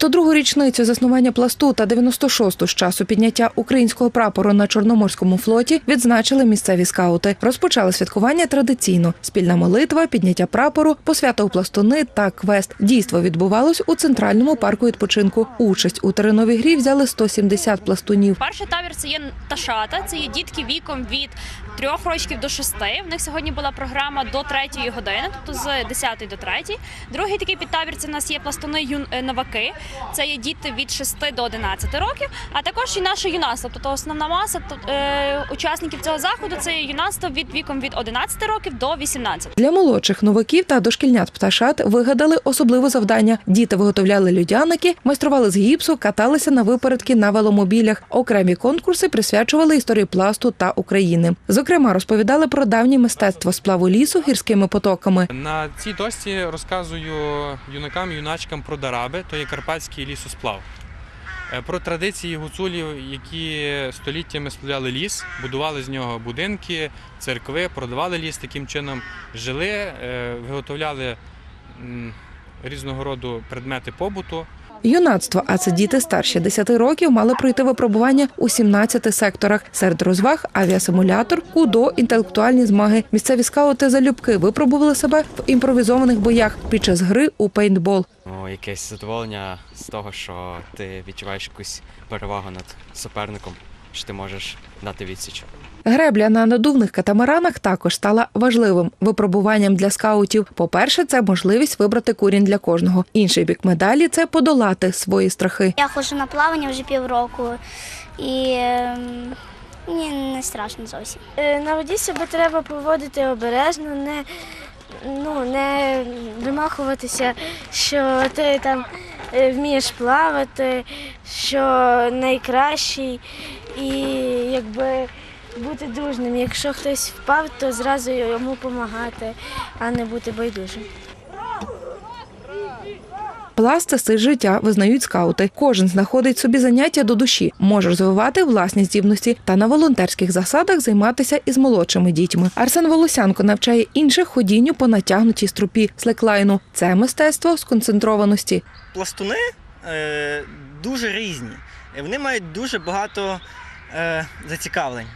102-гу річницю заснування пласту та 96-ту з часу підняття українського прапору на Чорноморському флоті відзначили місцеві скаути. Розпочали святкування традиційно: спільна молитва, підняття прапору, посвята у пластуни та квест. Дійство відбувалось у центральному парку відпочинку. Участь у тереновій грі взяли 170 пластунів. Перший табір це є ташата, це є дітки віком від трьох років до шести. В них сьогодні була програма до третьої години, тобто з 10 до 3. Другий такий підтабір це у нас є пластуни юн е, новаки. Це є діти від 6 до 11 років, а також і наше юнацтво. Тобто основна маса то- е, учасників цього заходу це юнацтво від віком від 11 років до 18. Для молодших новаків та дошкільнят пташат вигадали особливе завдання. Діти виготовляли людяники, майстрували з гіпсу, каталися на випередки на веломобілях. Окремі конкурси присвячували історії пласту та України. Зокрема, розповідали про давнє мистецтво сплаву лісу гірськими потоками. На цій дошці розказую юнакам і юначкам про дараби, то є карпатський лісосплав. Е, Про традиції гуцулів, які століттями сплавляли ліс, будували з нього будинки, церкви, продавали ліс таким чином, жили, е, виготовляли різного роду предмети побуту. Юнацтво, а це діти старші 10 років, мали пройти випробування у 17 секторах. Серед розваг авіасимулятор, кудо, інтелектуальні змаги. Місцеві скаути залюбки випробували себе в імпровізованих боях під час гри у пейнтбол. Якесь задоволення з того, що ти відчуваєш якусь перевагу над суперником, що ти можеш дати відсіч. Гребля на надувних катамаранах також стала важливим випробуванням для скаутів. По-перше, це можливість вибрати курінь для кожного. Інший бік медалі це подолати свої страхи. Я ходжу на плавання вже півроку і ем, мені не страшно зовсім. Е, На воді себе треба поводити обережно, не, ну, не вимахуватися, що ти там вмієш плавати, що найкращий, і якби бути дружним. Якщо хтось впав, то зразу йому допомагати, а не бути байдужим. Пласт це стиль життя, визнають скаути. Кожен знаходить собі заняття до душі, може розвивати власні здібності та на волонтерських засадах займатися із молодшими дітьми. Арсен Волосянко навчає інших ходінню по натягнутій струпі слеклайну. Це мистецтво сконцентрованості. пластуни е, дуже різні. Вони мають дуже багато е, зацікавлень.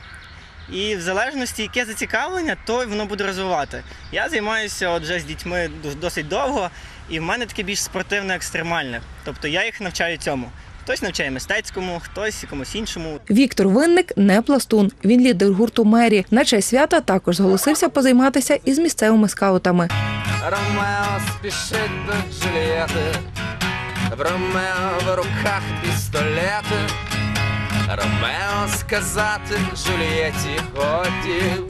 І в залежності, яке зацікавлення, то воно буде розвивати. Я займаюся от вже з дітьми дос- досить довго, і в мене таке більш спортивне екстремальне. Тобто я їх навчаю цьому. Хтось навчає мистецькому, хтось якомусь іншому. Віктор Винник не пластун. Він лідер гурту Мері. На честь свята також зголосився позайматися із місцевими скаутами. Ромео спішить до Джульєти, в Ромео в руках пістолети. Ромео сказати Джульєті хотів.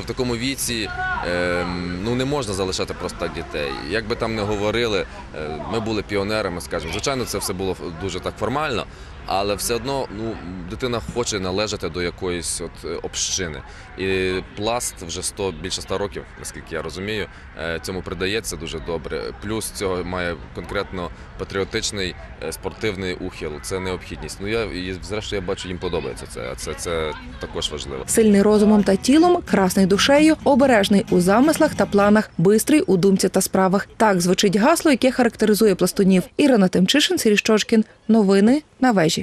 В такому віці е, ну не можна залишати просто так дітей. Як би там не говорили, е, ми були піонерами, скажімо. Звичайно, це все було дуже так формально, але все одно ну, дитина хоче належати до якоїсь от е, общини. І пласт вже 100, більше 100 років, наскільки я розумію, е, цьому придається дуже добре. Плюс цього має конкретно патріотичний е, спортивний ухил. Це необхідність. Ну я і зрештою я бачу, їм подобається це. А це, це також важливо. Сильний розумом та тілом, красний душею, обережний у замислах та планах, бистрий у думці та справах. Так звучить гасло, яке характеризує пластунів. Ірина Тимчишин, Сірі Щочкін. Новини на вежі.